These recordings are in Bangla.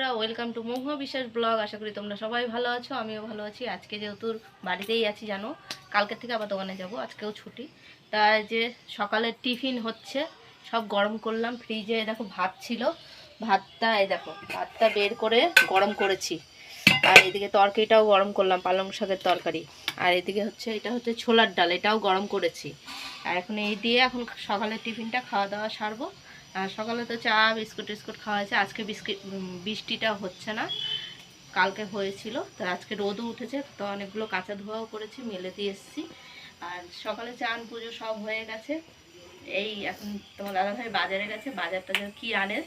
বন্ধুরা ওয়েলকাম টু মহুয়া বিশ্বাস ব্লগ আশা করি তোমরা সবাই ভালো আছো, আমিও ভালো আছি। আজকে যেহেতু বাড়িতেই আছি, জানো, কালকের থেকে আবার দোকানে যাব, আজকেও ছুটি। তা যে সকালের টিফিন হচ্ছে, সব গরম করলাম ফ্রিজে দেখো ভাত ছিল। ভাতটা, এই দেখো, ভাতটা বের করে গরম করেছি। আর এদিকে তরকারিটাও গরম করলাম, পালং শাকের তরকারি। আর এদিকে হচ্ছে, এটা হচ্ছে ছোলার ডাল, এটাও গরম করেছি। আর এখন এই দিয়ে এখন সকালের টিফিনটা খাওয়া দাওয়া সারবো। আর সকালে তো চা, বিস্কুট টিস্কুট খাওয়া হয়েছে। আজকে বিস্কিট বৃষ্টিটা হচ্ছে না। কালকে হয়েছিল, তো আজকে রোদও উঠেছে, তো অনেকগুলো কাঁচা ধোয়াও করেছি মেলে দিয়ে এসেছি। আর সকালে চান, পুজো সব হয়ে গেছে। এই এখন তোমার দাদাভাই বাজারে গেছে বাজার টাজার কী আনে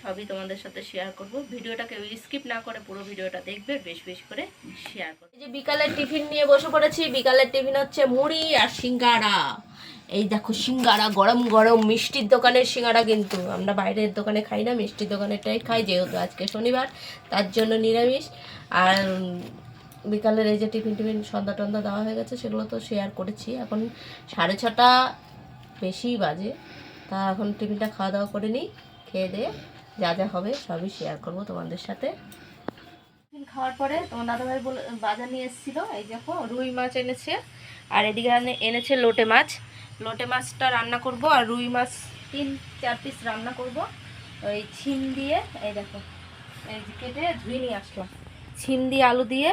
সবই তোমাদের সাথে শেয়ার করব। ভিডিওটাকে স্কিপ না করে পুরো ভিডিওটা দেখবে, বেশ বেশ করে শেয়ার করবে। যে বিকালের টিফিন নিয়ে বসে পড়েছি, বিকালের টিফিন হচ্ছে মুড়ি আর সিঙ্গাড়া এই দেখো সিঙ্গাড়া গরম গরম মিষ্টির দোকানের সিঙ্গাড়া কিন্তু। আমরা বাইরের দোকানে খাই না, মিষ্টির দোকানেরটাই খাই, যেহেতু আজকে শনিবার, তার জন্য নিরামিষ। আর বিকালের এই যে টিফিন টিফিন সন্ধ্যা টন্ধা দেওয়া হয়ে গেছে, সেগুলো তো শেয়ার করেছি। এখন সাড়ে ছটা বেশি বাজে, তা এখন টিফিনটা খাওয়া দাওয়া করে নিই, খেয়ে দিয়ে যা যা হবে সবই শেয়ার করব তোমাদের সাথে। খাওয়ার পরে তোমার দাদাভাই বলে, বাজার নিয়ে এসেছিল, এই দেখো, রুই মাছ এনেছে। আর এদিকে এনেছে লোটে মাছ। লোটে মাছটা রান্না করব, আর রুই মাছ তিন, চার পিস রান্না করব। ওই ছিম দিয়ে, এই দেখো, এই কেটে ধুয়ে নিয়ে আসলাম। ছিম দিয়ে আলু দিয়ে,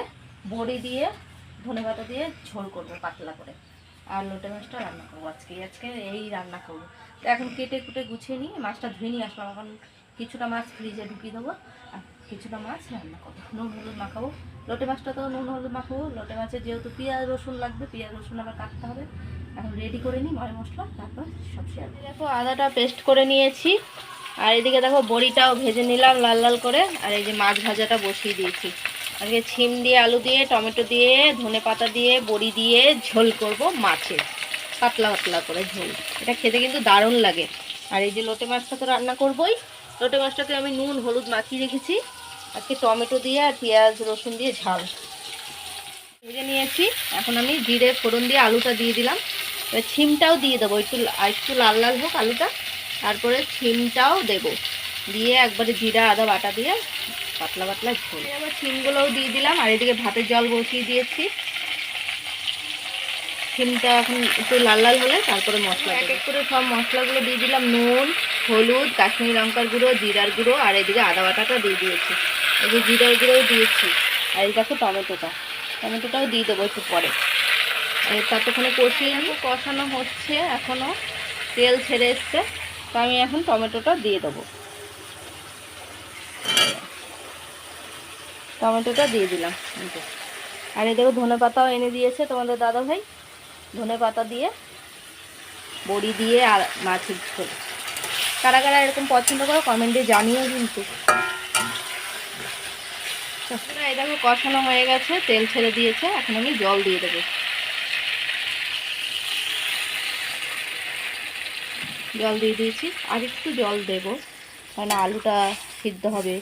বড়ি দিয়ে, ধনে পাতা দিয়ে ঝোল করব পাতলা করে। আর লোটে মাছটা রান্না করব আজকে আজকে এই রান্না করব। এখন কেটে কুটে গুছিয়ে নিয়ে মাছটা ধুয়ে নিয়ে আসলাম, এখন কিছুটা মাছ ফ্রিজে ঢুকিয়ে দেবো। আর কিছুটা মাছ রান্না করব। নুন হলুদ মাখাবো। লোটে মাছটা তো নুন হলুদ মাখাবো। লোটে মাছের যেহেতু পেঁয়াজ রসুন লাগবে, পেঁয়াজ রসুন আবার কাটতে হবে। এখন রেডি করে নিই ময় মশলা, তারপর সব শেয়ার দেখো, আদাটা পেস্ট করে নিয়েছি। আর এদিকে দেখো, বড়িটাও ভেজে নিলাম লাল লাল করে। আর এই যে মাছ ভাজাটা বসিয়ে দিয়েছি। আজকে ছিম দিয়ে, আলু দিয়ে, টমেটো দিয়ে, ধনে পাতা দিয়ে, বড়ি দিয়ে ঝোল করব মাছের। পাতলা পাতলা করে ঝোল। এটা খেতে কিন্তু দারুণ লাগে। আর এই যে লোটে মাছটা তো রান্না করবোই। লোটে মাছটাকে আমি নুন হলুদ মাখিয়ে রেখেছি। আজকে টমেটো দিয়ে আর পেঁয়াজ রসুন দিয়ে ঝাল। ভেজে নিয়েছি। এখন আমি জিরে ফোড়ন দিয়ে আলুটা দিয়ে দিলাম। এবার ছিমটাও দিয়ে দেবো। একটু আর একটু লাল লাল হোক আলুটা। তারপরে ছিমটাও দেব। দিয়ে একবারে জিরা আদা বাটা দিয়ে পাতলা পাতলা ঝোল। এবার ছিমগুলোও দিয়ে দিলাম। আর এদিকে ভাতের জল বসিয়ে দিয়েছি। ছিমটা এখন একটু লাল লাল হলে তারপরে মশলা এক এক করে সব মশলাগুলো দিয়ে দিলাম নুন হলুদ, কাশ্মীরি লঙ্কার গুঁড়ো, জিরার গুঁড়ো, আর এদিকে আদা বাটাটা দিয়ে দিয়েছি। এই যে জিরার গুঁড়োও দিয়েছি, আর এই দেখো টমেটোটা। টমেটোটাও দিয়ে দেবো একটু পরে। ততক্ষণে কষিয়ে নেব। কষানো হচ্ছে এখনও তেল ছেড়ে এসছে, তো আমি এখন টমেটোটা দিয়ে দেবো। টমেটোটা দিয়ে দিলাম আর এই দেখো ধনে পাতাও এনে দিয়েছে তোমাদের দাদা ভাই ধনে পাতা দিয়ে, বড়ি দিয়ে আর মাছের ঝোল। কারা কারা এরকম পছন্দ করো কমেন্টে জানিও কিন্তু। এই দেখো কষানো হয়ে গেছে তেল ছেড়ে দিয়েছে এখন আমি জল দিয়ে দেবো। জল দিয়ে দিয়েছি আর একটু জল দেব কারণ আলুটা সিদ্ধ হবে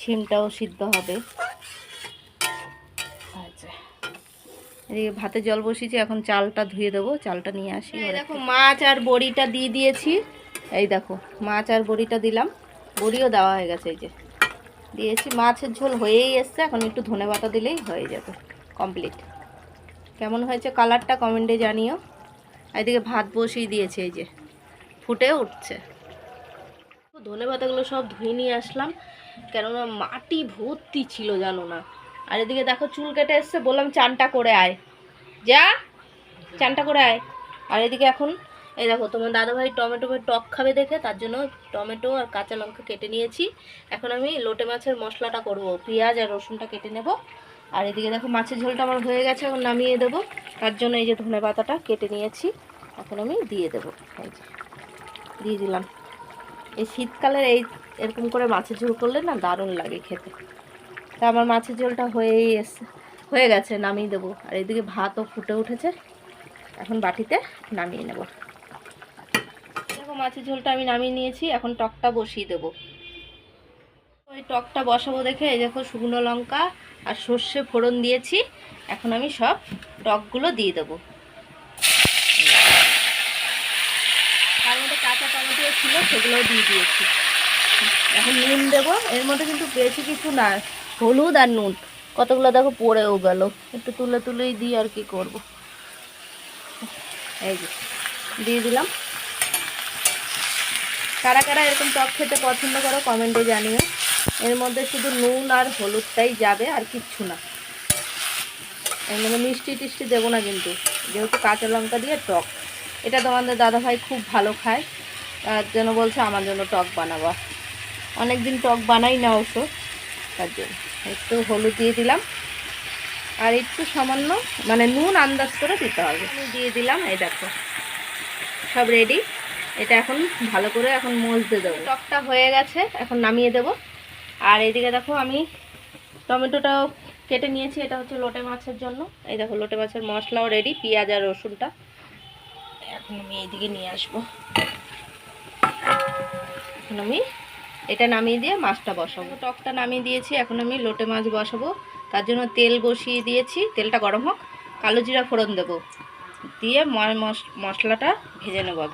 ছিমটাও সিদ্ধ হবে। আচ্ছা। এদিকে ভাতে জল বসিয়েছি এখন চালটা ধুয়ে দেবো চালটা নিয়ে আসি দেখো মাছ আর বড়িটা দিয়ে দিয়েছি। এই দেখো, মাছ আর বড়িটা দিলাম। বড়িও দেওয়া হয়ে গেছে এই যে। দিয়েছি, মাছের ঝোল হয়েই এসছে, এখন একটু ধনে বাটা দিলেই হয়ে যাবে কমপ্লিট কেমন হয়েছে কালারটা কমেন্টে জানিও। এদিকে ভাত বসিয়ে দিয়েছে এই যে, ফুটে উঠছে। ধনে পাতাগুলো সব ধুয়ে নিয়ে আসলাম, কেননা মাটি ভর্তি ছিল, জানো না। আর এদিকে দেখো চুল কেটে এসছে, বললাম চানটা করে আয়। যা, চানটা করে আয়। আর এদিকে এখন এই দেখো, তোমার দাদাভাই টমেটো ভাই টক খাবে দেখে, তার জন্য টমেটো আর কাঁচা লঙ্কা কেটে নিয়েছি। এখন আমি লোটে মাছের মশলাটা করব, পেঁয়াজ আর রসুনটা কেটে নেব। আর এদিকে দেখো, মাছের ঝোলটা আমার হয়ে গেছে, এখন নামিয়ে দেবো। তার জন্য এই যে ধনে পাতাটা কেটে নিয়েছি, এখন আমি দিয়ে দেবো। এই যে, দিয়ে দিলাম। এই শীতকালের এই এরকম করে মাছের ঝোল করলে না দারুণ লাগে খেতে। তা আমার মাছের ঝোলটা হয়েই এসছে হয়ে গেছে, নামিয়ে দেবো। আর এদিকে ভাতও ফুটে উঠেছে, এখন বাটিতে নামিয়ে নেব। মাছের ঝোলটা আমি নামিয়ে নিয়েছি, এখন টকটা বসিয়ে দেবো। ওই টকটা বসাবো দেখে, এই দেখো শুকনো লঙ্কা আর সর্ষে ফোড়ন দিয়েছি, এখন আমি সব টকগুলো দিয়ে দেবো। তার মধ্যে কাঁচা টমেটো ছিল, সেগুলোও দিয়ে দিয়েছি। এখন নুন দেবো, এর মধ্যে কিন্তু বেশি কিছু না, হলুদ আর নুন। কতগুলো দেখো পড়েও গেল, একটু তুলে তুলেই দিই আর কি করব। এই যে, দিয়ে দিলাম। কারা কারা এরকম টক খেতে পছন্দ করো কমেন্টে জানিও। এর মধ্যে শুধু নুন আর হলুদটাই যাবে আর কিচ্ছু না। এর মধ্যে মিষ্টি টিষ্টি দেবো না কিন্তু, যেহেতু কাঁচা লঙ্কা দিয়ে টক। এটা তোমাদের দাদাভাই খুব ভালো খায়, তার জন্য বলছে আমার জন্য টক বানাবা। অনেক দিন টক বানাই না অবশ্য, তার জন্য। একটু হলুদ দিয়ে দিলাম। আর একটু সামান্য মানে নুন আন্দাজ করে দিতে হবে। দিয়ে দিলাম, এই দেখো। সব রেডি এটা এখন ভালো করে এখন মজতে দেবো। টকটা হয়ে গেছে, এখন নামিয়ে দেব। আর এইদিকে দেখো আমি টমেটোটাও কেটে নিয়েছি, এটা হচ্ছে লোটে মাছের জন্য। এই দেখো, লোটে মাছের মশলাও রেডি পেঁয়াজ আর রসুনটা। এখন আমি এইদিকে নিয়ে আসব। এখন আমি এটা নামিয়ে দিয়ে মাছটা বসাবো। টকটা নামিয়ে দিয়েছি, এখন আমি লোটে মাছ বসাবো। তার জন্য তেল বসিয়ে দিয়েছি, তেলটা গরম হোক। কালো জিরা ফোড়ন দেবো। দিয়ে মশ- মশলাটা ভেজে নেব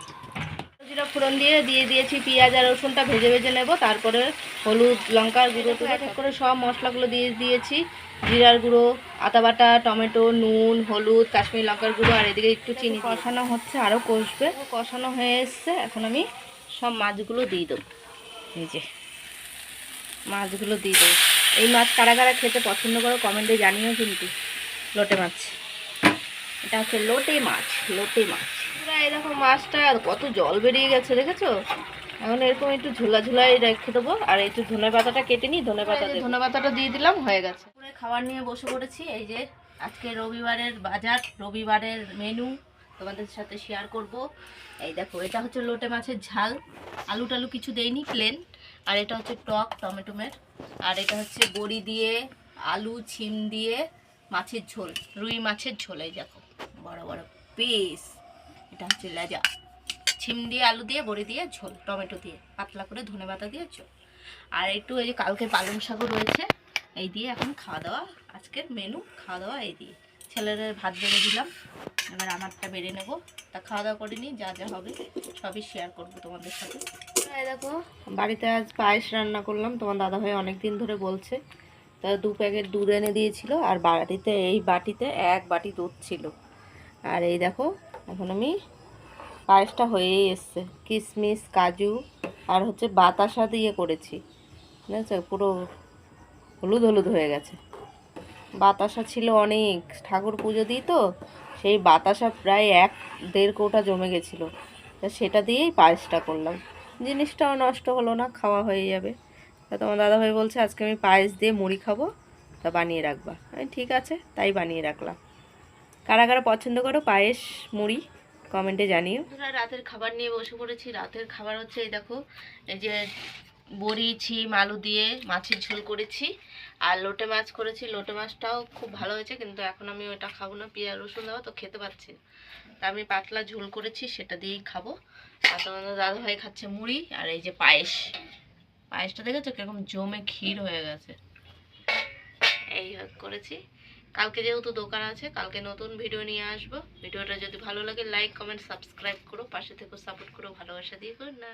জিরা ফোড়ন দিয়ে দিয়ে দিয়েছি পেঁয়াজ আর রসুনটা ভেজে ভেজে নেব। তারপরে হলুদ লঙ্কার গুঁড়ো তো এক এক করে সব মশলাগুলো দিয়ে দিয়েছি। জিরার গুঁড়ো আদা বাটা টমেটো নুন হলুদ কাশ্মীরি লঙ্কার গুঁড়ো আর এদিকে একটু চিনি কষানো হচ্ছে আরও কষবে। কষানো হয়ে এসছে এখন আমি সব মাছগুলো দিয়ে দেবো। এই যে মাছগুলো দিয়ে দেবো। এই মাছ কারা কারা খেতে পছন্দ করো কমেন্টে জানিও কিন্তু। লোটে মাছ। এটা হচ্ছে লোটে মাছ লোটে মাছ। পুরা এরকম মাছটা কত জল বেরিয়ে গেছে দেখেছ? এখন এরকম একটু ঝোলা ঝোলাই রেখে দেবো। আর একটু ধনে পাতাটা কেটে নিই ধনে পাতা ধনে পাতাটা দিয়ে দিলাম হয়ে গেছে। পুরো খাবার নিয়ে বসে পড়েছি এই যে আজকে রবিবারের বাজার রবিবারের মেনু তোমাদের সাথে শেয়ার করব। এই দেখো এটা হচ্ছে লোটে মাছের ঝাল। আলু টালু কিছু দেয়নি প্লেন আর এটা হচ্ছে টক টমেটোমের আর এটা হচ্ছে বড়ি দিয়ে আলু ছিম দিয়ে মাছের ঝোল রুই মাছের ঝোল এই দেখো। বড় বড় পিস এটা হচ্ছে লেজা ছিম দিয়ে আলু দিয়ে, বড়ি দিয়ে, ঝোল, টমেটো দিয়ে, পাতলা করে ধনে পাতা দিয়ে ঝোল। আর একটু এই যে কালকে পালং শাকও রয়েছে, এই দিয়ে এখন খাওয়া দাওয়া। আজকের মেনু খাওয়া দাওয়া এই দিয়ে। ছেলেদের ভাত বেড়ে দিলাম, এবার আমারটা বেড়ে নেব। তা খাওয়া দাওয়া করিনি যা যা হবে, সবই শেয়ার করব তোমাদের সাথে। দেখো, বাড়িতে আজ পায়েস রান্না করলাম। তোমার দাদাভাই অনেক দিন ধরে বলছে, তা দু প্যাকেট দুধ এনে দিয়েছিল, আর বাড়িতে এই বাটিতে এক বাটি দুধ ছিল। আর এই দেখো এখন আমি পায়েসটা হয়েই এসছে। কিশমিশ কাজু আর হচ্ছে বাতাসা দিয়ে করেছি। বুঝেছ? পুরো হলুদ হলুদ হয়ে গেছে। বাতাসা ছিল অনেক। ঠাকুর পুজো দিই তো, সেই বাতাসা প্রায় এক দেড় কৌটা জমে গেছিল। সেটা দিয়েই পায়েসটা করলাম। জিনিসটাও নষ্ট হলো না, খাওয়া হয়ে যাবে। তা তোমার দাদাভাই বলছে, আজকে আমি পায়েস দিয়ে মুড়ি খাব, তা বানিয়ে রাখবা। ঠিক আছে, তাই বানিয়ে রাখলাম। কারা কারা পছন্দ করো? পায়েস, মুড়ি কমেন্টে জানিও। রাতের খাবার নিয়ে বসে পড়েছি। রাতের খাবার হচ্ছে, এই দেখো, এই যে বড়ি, ছিম, আলু দিয়ে মাছের ঝোল করেছি। আর লোটে মাছ করেছি। লোটে মাছটাও খুব ভালো হয়েছে, কিন্তু এখন আমি ওটা খাব না। পেঁয়াজ, রসুন দেওয়া তো খেতে পাচ্ছি তা আমি পাতলা ঝোল করেছি, সেটা দিয়েই খাব। আর তোমাদের দাদাভাই খাচ্ছে মুড়ি আর এই যে পায়েস। পায়েসটা দেখেছ কীরকম জমে ক্ষীর হয়ে গেছে? এই করেছি। কালকে যেহেতু দোকান আছে, কালকে নতুন ভিডিও নিয়ে আসব। ভিডিওটা যদি ভালো লাগে লাইক কমেন্ট সাবস্ক্রাইব করো। পাশে থেকে সাপোর্ট করো। ভালোবাসা দিয়ে না।